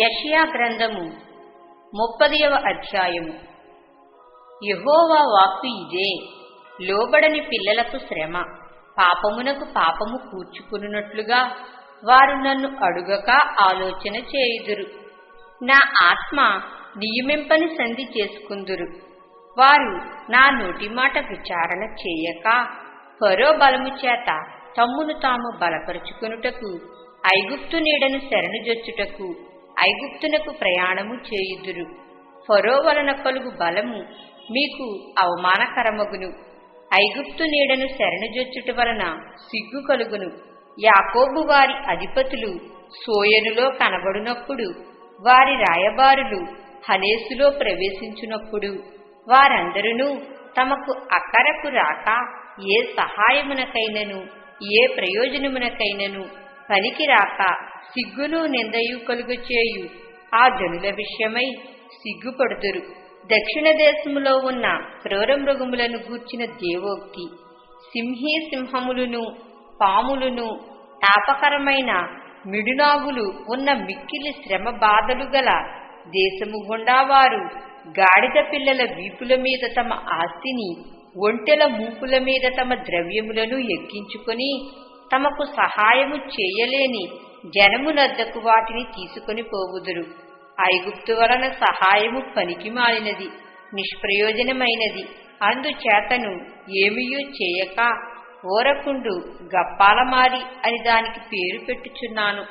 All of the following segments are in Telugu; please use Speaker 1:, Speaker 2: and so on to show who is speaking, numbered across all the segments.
Speaker 1: యషయా గ్రంథము ముప్పదియవ అధ్యాయము. యహోవా వాక్కు ఇదే లోబడని పిల్లలకు శ్రమ పాపమునకు పాపము కూర్చుకున్నట్లుగా వారు నన్ను అడుగక ఆలోచన చేయుదురు. నా ఆత్మ నియమింపని సంధి చేసుకుందురు. వారు నా నోటి మాట విచారణ చేయక ఫరో బలము చేత తమ్మును తాము బలపరుచుకొనుటకు ఐగుప్తు నీడను శరణుజొచ్చుటకు ఐగుప్తునకు ప్రయాణము చేయుదురు. ఫరో వలన కలుగు బలము మీకు అవమానకరమగును. ఐగుప్తు నీడను శరణుజొచ్చుట వలన సిగ్గు కలుగును. యాకోబు వారి అధిపతులు సోయనులో కనబడునప్పుడు వారి రాయబారులు హనేసులో ప్రవేశించునప్పుడు వారందరూ తమకు అక్కరకు రాక ఏ సహాయమునకైనను ఏ ప్రయోజనమునకైనను పనికిరాక సిగ్గును నిందయు కలుగుచేయు. ఆ జనుల విషయమై సిగ్గుపడుదురు. దక్షిణ దేశములో ఉన్న క్రూర మృగములను గూర్చిన దేవోక్తి. సింహీ సింహములను పాములను తాపకరమైన మిడునాగులు ఉన్న మిక్కిలి శ్రమ బాధలు గల దేశము గుండా వారు గాడిద పిల్లల వీపుల మీద తమ ఆస్తిని ఒంటెల మూపుల మీద తమ ద్రవ్యములను ఎక్కించుకొని తమకు సహాయము చేయలేని జనమునద్దకు వాటిని తీసుకొని పోవుదురు. ఐగుప్తు వలన సహాయము పనికి మాలినది నిష్ప్రయోజనమైనది. అందుచేతను ఏమియూ చేయక ఓరకుండు గప్పాలమారి అని దానికి పేరు పెట్టుచున్నాను.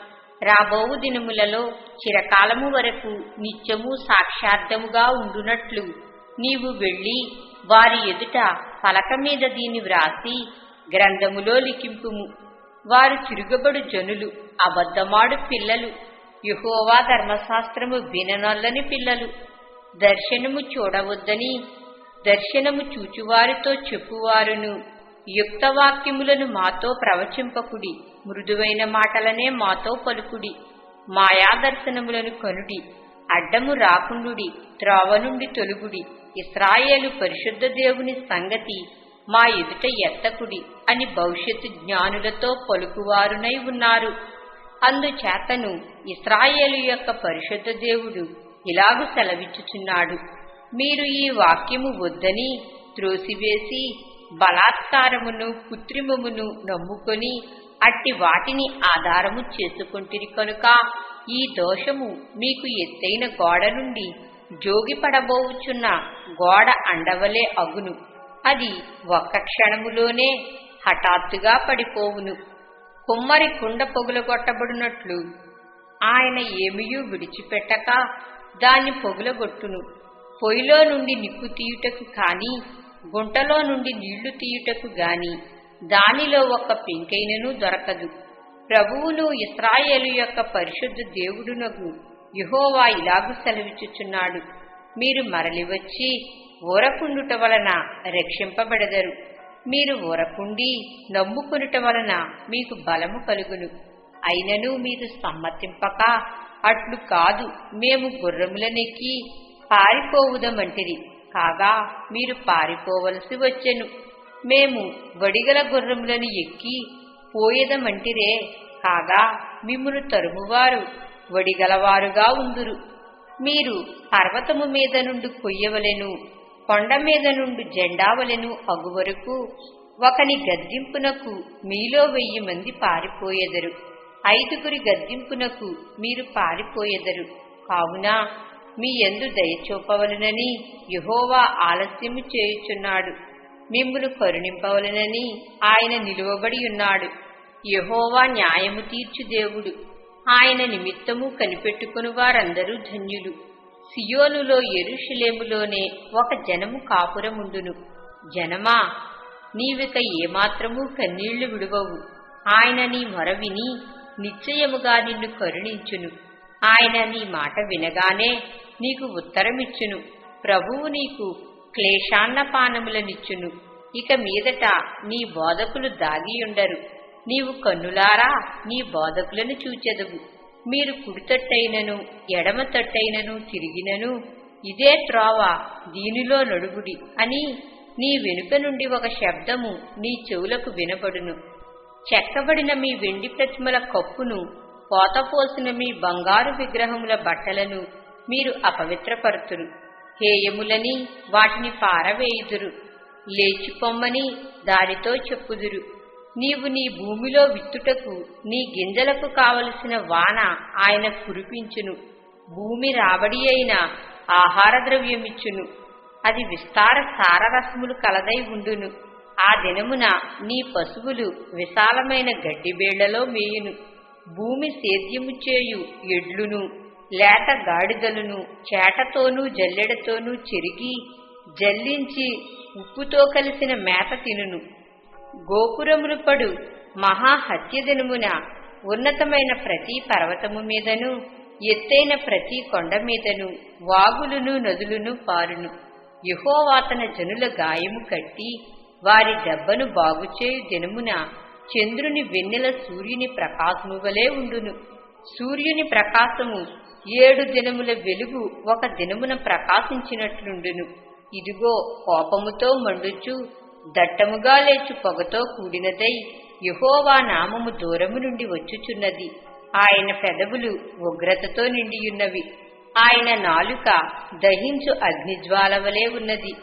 Speaker 1: రాబోవు దినములలో చిరకాలము వరకు నిత్యము సాక్షార్థముగా ఉండునట్లు నీవు వెళ్ళి వారి ఎదుట పలక మీద దీన్ని వ్రాసి గ్రంథములో లిఖింపుము వారు తిరుగబడు జనులు అబద్ధమాడు పిల్లలు యుహోవా ధర్మశాస్త్రము విననొల్లని పిల్లలు. దర్శనము చూడవద్దని దర్శనము చూచువారితో చెప్పువారును. యుక్తవాక్యములను మాతో ప్రవచింపకుడి మృదువైన మాటలనే మాతో పలుకుడి. మాయా దర్శనములను కనుడి అడ్డము రాకుండుడి త్రోవ నుండి తొలుగుడి. ఇస్రాయేలు పరిశుద్ధ దేవుని సంగతి మా ఎదుట ఎత్తకుడి అని భవిష్యత్తు జ్ఞానులతో పలుకువారునై ఉన్నారు. అందుచేతను ఇస్రాయేలు యొక్క పరిశుద్ధ దేవుడు ఇలాగు సెలవిచ్చుచున్నాడు. మీరు ఈ వాక్యము వద్దని త్రోసివేసి బలాత్కారమును కృత్రిమమును నమ్ముకొని అట్టి వాటిని ఆధారము చేసుకుంటిరి కనుక ఈ దోషము మీకు ఎత్తైన గోడ నుండి జోగిపడబోవుచున్న గోడ అండవలే అగును. అది ఒక్క క్షణములోనే హఠాత్తుగా పడిపోవును. కుమ్మరి కుండ పొగులగొట్టబడినట్లు ఆయన ఏమియూ విడిచిపెట్టక దాన్ని పొగులగొట్టును. పొయ్యిలో నుండి నిప్పు తీయుటకు కాని గుంటలో నుండి నీళ్ళు తీయుటకు గాని దానిలో ఒక పెంకైనను దొరకదు. ప్రభువును ఇస్రాయేలు యొక్క పరిశుద్ధ దేవుడునకు యహోవా ఇలాగు సెలవిచ్చుచున్నాడు. మీరు మరలి వచ్చి ఊరకుండుట వలన రక్షింపబడదరు. మీరు ఊరకుండి నమ్ముకునుట వలన మీకు బలము కలుగును. అయినను మీరు సమ్మతింపక అట్లు కాదు మేము గుర్రములనెక్కి పారిపోవుదమంటిరి. కాగా మీరు పారిపోవలసి వచ్చెను. మేము వడిగల గుర్రములను ఎక్కి పోయేదమంటిరే. కాగా మిమ్మును తరుమువారు. వడిగలవారుగా ఉందురు. మీరు పర్వతము మీద నుండి కొయ్యవలెను కొండ మీద నుండి జెండావలెను అగువరకు ఒకని గద్దింపునకు మీలో వెయ్యి మంది పారిపోయెదరు. ఐదుగురి గద్దింపునకు మీరు పారిపోయెదరు. కావున మీ ఎందు దయచూపవలనని యహోవా ఆలస్యము చేయుచున్నాడు. మిమ్మును కరుణింపవలనని ఆయన నిలువబడి ఉన్నాడు. యహోవా న్యాయము తీర్చు దేవుడు. ఆయన నిమిత్తము కనిపెట్టుకుని వారందరూ ధన్యులు. సియోనులో ఎరుషులేములోనే ఒక జనము కాపురముండును. జనమా నీవిక ఏమాత్రము కన్నీళ్ళు విడువవు. ఆయన నీ మొర విని నిశ్చయముగా నిన్ను కరుణించును. ఆయన నీ మాట వినగానే నీకు ఉత్తరమిచ్చును. ప్రభువు నీకు క్లేశాన్నపానములనిచ్చును ఇక మీదట నీ బోధకులు దాగియుండరు. నీవు కన్నులారా నీ బోధకులను చూచెదవు. మీరు కుడితట్టైనను ఎడమ తట్టైనను తిరిగినను ఇదే త్రోవ దీనిలో నడుగుడి అని నీ వెనుక నుండి ఒక శబ్దము నీ చెవులకు వినబడును. చెక్కబడిన మీ వెండి ప్రతిమల కప్పును పోతపోసిన మీ బంగారు విగ్రహముల బట్టలను మీరు అపవిత్రపరుతురు. హేయములని వాటిని పారవేయుదురు. లేచిపొమ్మని దారితో చెప్పుదురు. నీవు నీ భూమిలో విత్తుటకు నీ గింజలకు కావలసిన వాన ఆయన కురిపించును. భూమి రాబడి అయిన ఆహార ద్రవ్యమిచ్చును అది విస్తార సారరసములు కలదై ఉండును. ఆ దినమున నీ పశువులు విశాలమైన గడ్డిబేళ్ళలో మేయును. భూమి సేద్యము చేయు ఎడ్లును లేత గాడిదలను చేటతోనూ జల్లెడతోనూ చెరిగి జల్లించి ఉప్పుతో కలిసిన మేత తినును. గోపురములు పడు మహాహత్య దినమున ఉన్నతమైన ప్రతి పర్వతము మీదను ఎత్తైన ప్రతి కొండ మీదను వాగులును నదులును పారును. యహోవాతన జనుల గాయము కట్టి వారి దెబ్బను బాగుచేయు దినమున చంద్రుని వెన్నెల సూర్యుని ప్రకాశము వలె ఉండును. సూర్యుని ప్రకాశము ఏడు దినముల వెలుగు ఒక దినమున ప్రకాశించినట్లుండును. ఇదిగో కోపముతో మండుచు దట్టముగా లేచు పొగతో కూడినదై యహోవా నామము దూరము నుండి వచ్చుచున్నది. ఆయన పెదవులు ఉగ్రతతో నిండియున్నవి. ఆయన నాలుక దహించు అగ్నిజ్వాల వలే ఉన్నది.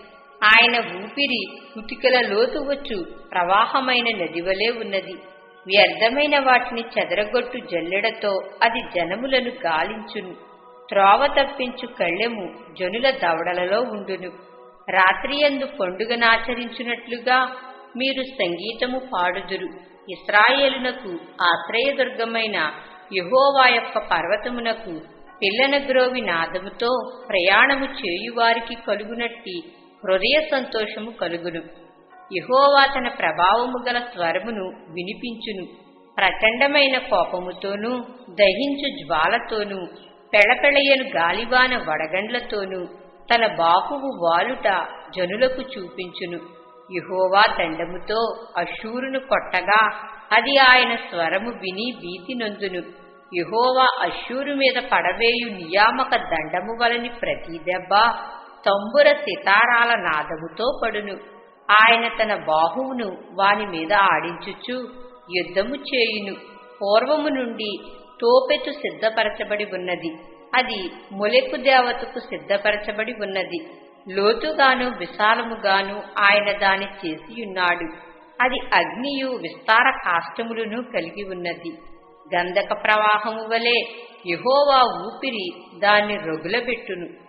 Speaker 1: ఆయన ఊపిరి కుటికల లోతు వచ్చు ప్రవాహమైన నది వలె ఉన్నది. వ్యర్థమైన వాటిని చెదరగొట్టు జల్లెడతో అది జనములను గాలించును. త్రోవ తప్పించు కళ్ళెము జనుల దవడలలో ఉండును. రాత్రియందు పండుగనాచరించున్నట్లుగా మీరు సంగీతము పాడుదురు. ఇస్రాయేలునకు ఆశ్రయదుర్గమైన యహోవా యొక్క పర్వతమునకు పిల్లన గ్రోవి నాదముతో ప్రయాణము చేయువారికి కలుగునట్టి హృదయ సంతోషము కలుగును. యహోవా తన ప్రభావము గల స్వరమును వినిపించును. ప్రచండమైన కోపముతోనూ దహించు జ్వాలతోనూ పెళపెళయను గాలివాన వడగండ్లతోనూ తన బాహువు వాలుట జనులకు చూపించును. యహోవా దండముతో అశూరును కొట్టగా అది ఆయన స్వరము విని భీతి నొందును యహోవా అశూరు మీద పడవేయు నియామక దండము వలని ప్రతి దెబ్బ తంబుర సితారాల నాదముతో పడును. ఆయన తన బాహువును వాని మీద ఆడించుచు యుద్ధము చేయును. పూర్వము నుండి తోపెతు సిద్ధపరచబడి ఉన్నది. అది మొలెపు దేవతకు సిద్ధపరచబడి ఉన్నది. లోతుగాను విశాలముగాను ఆయన దాని చేసియున్నాడు. అది అగ్నియు విస్తార కాష్టములను కలిగి ఉన్నది. గంధక ప్రవాహము వలె యహోవా ఊపిరి దాన్ని రొగులబెట్టును.